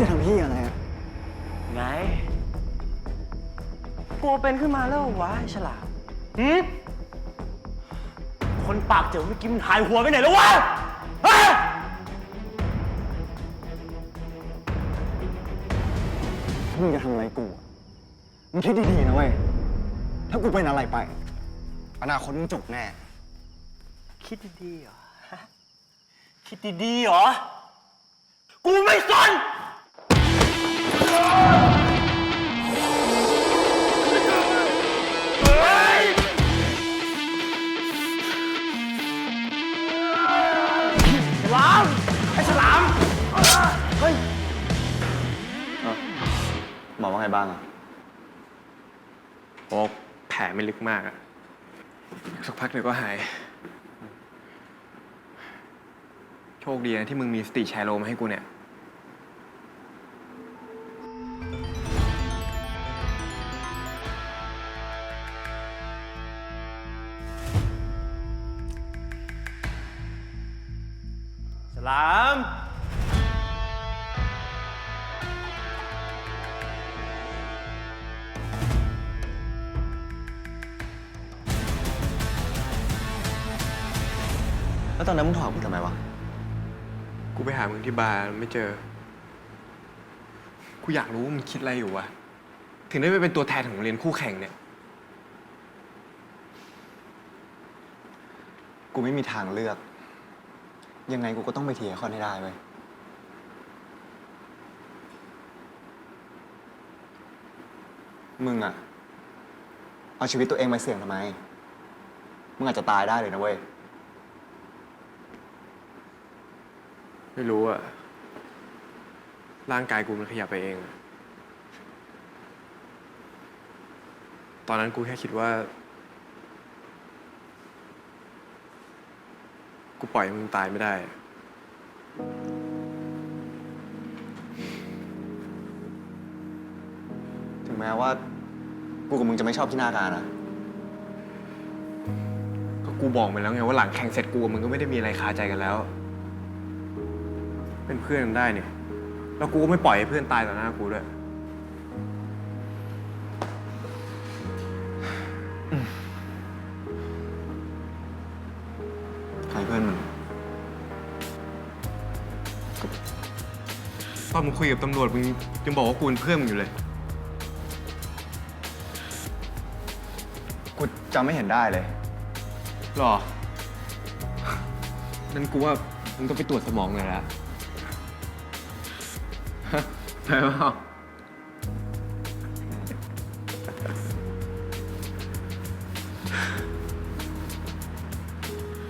จะทำพี่อะไรอะไงกลัวเป็นขึ้นมาแล้ววะไอ้ฉลามหืมคนปากเจ๋อเมื่อกี้มันหายหัวไปไหนแล้ววะฮะมึงจะทำอะไรกูอะมึงคิดดีๆนะเว้ย ถ้ากูเป็นอะไรไป อนาคตมึงจบแน่ คิดดีๆเหรอฮะคิดดีๆเหรอ กูไม่สน ฉลามไอ้ฉลามเฮ้ยหมอว่าไงบ้างอะโอ้แผลไม่ลึกมากอะสักพักเดี๋ยวก็หาย โชคดีนะที่มึงมีสติแชร์โลมาให้กูเนี่ย ฉลามแล้วตอนนั้นมึงถอดกูทำไมวะ กูไปหามึงที่บาร์ไม่เจอ กูอยากรู้ว่ามึงคิดอะไรอยู่วะ ถึงได้ไปเป็นตัวแทนของโรงเรียนคู่แข่งเนี่ย กูไม่มีทางเลือก ยังไงกูก็ต้องไปเทียคอนให้ได้เว้ย มึงอะเอาชีวิตตัวเองมาเสี่ยงทำไม มึงอาจจะตายได้เลยนะเว้ย ไม่รู้อะร่างกายกูมันขยับไปเองอะตอนนั้นกูแค่คิดว่า กูปล่อยให้มึงตายไม่ได้ ถึงแม้ว่า กูกับมึงจะไม่ชอบที่หน้าการอะก็กูบอกไปแล้วไงว่าหลังแข่งเสร็จกูกับมึงก็ไม่ได้มีอะไรคาใจกันแล้ว เป็นเพื่อนกันได้เนี่ย แล้วกูก็ไม่ปล่อยให้เพื่อนตายต่อหน้ากูด้วย ใครเพื่อนมึงตอนมึงคุยกับตำรวจมึงยังบอกว่ากูเป็นเพื่อนมึงอยู่เลย กูจำไม่เห็นได้เลย หรอ นั่นกูว่ามึงต้องไปตรวจสมองเลยละฮะใช่เปล่า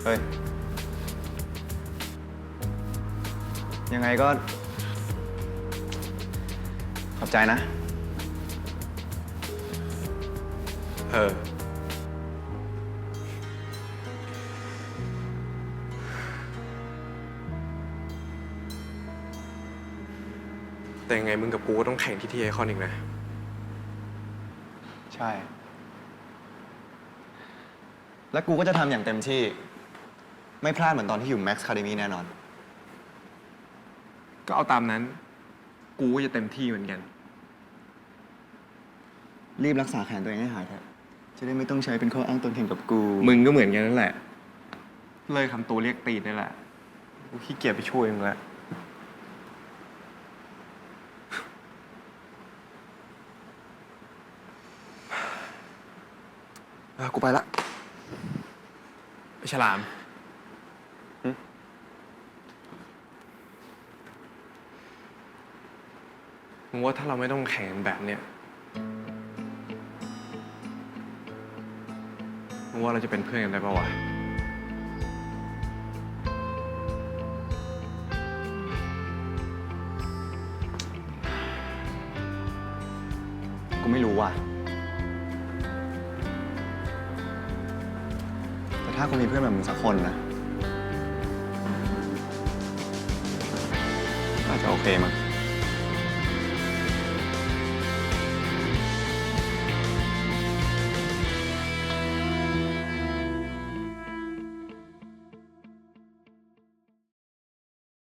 เฮ้ย ยังไงก็ ขอบใจนะ เออ แต่ยังไงมึงกับกูก็ต้องแข่งที่ทีไอคอนอีกนะ ใช่ และกูก็จะทำอย่างเต็มที่ ไม่พลาดเหมือนตอนที่อยู่ Max Academy แน่นอน ก็เอาตามนั้น กูก็จะเต็มที่เหมือนกัน รีบรักษาแขนตัวเองให้หายเถอะจะได้ไม่ต้องใช้เป็นข้ออ้างตนแข่งกับกู มึงก็เหมือนกันนั่นแหละ เลิกทำตัวเรียกตีนนี่แหละกูขี้เกียจไปช่วยมึงแล้วเออกูไปละไปฉลาม หึ มึงว่าถ้าเราไม่ต้องแข่งแบบเนี้ยมึงว่าเราจะเป็นเพื่อนกันได้ปะวะ กูไม่รู้ว่ะ แต่ถ้ากูมีเพื่อนแบบมึงสักคนนะอาจจะโอเคมั้ง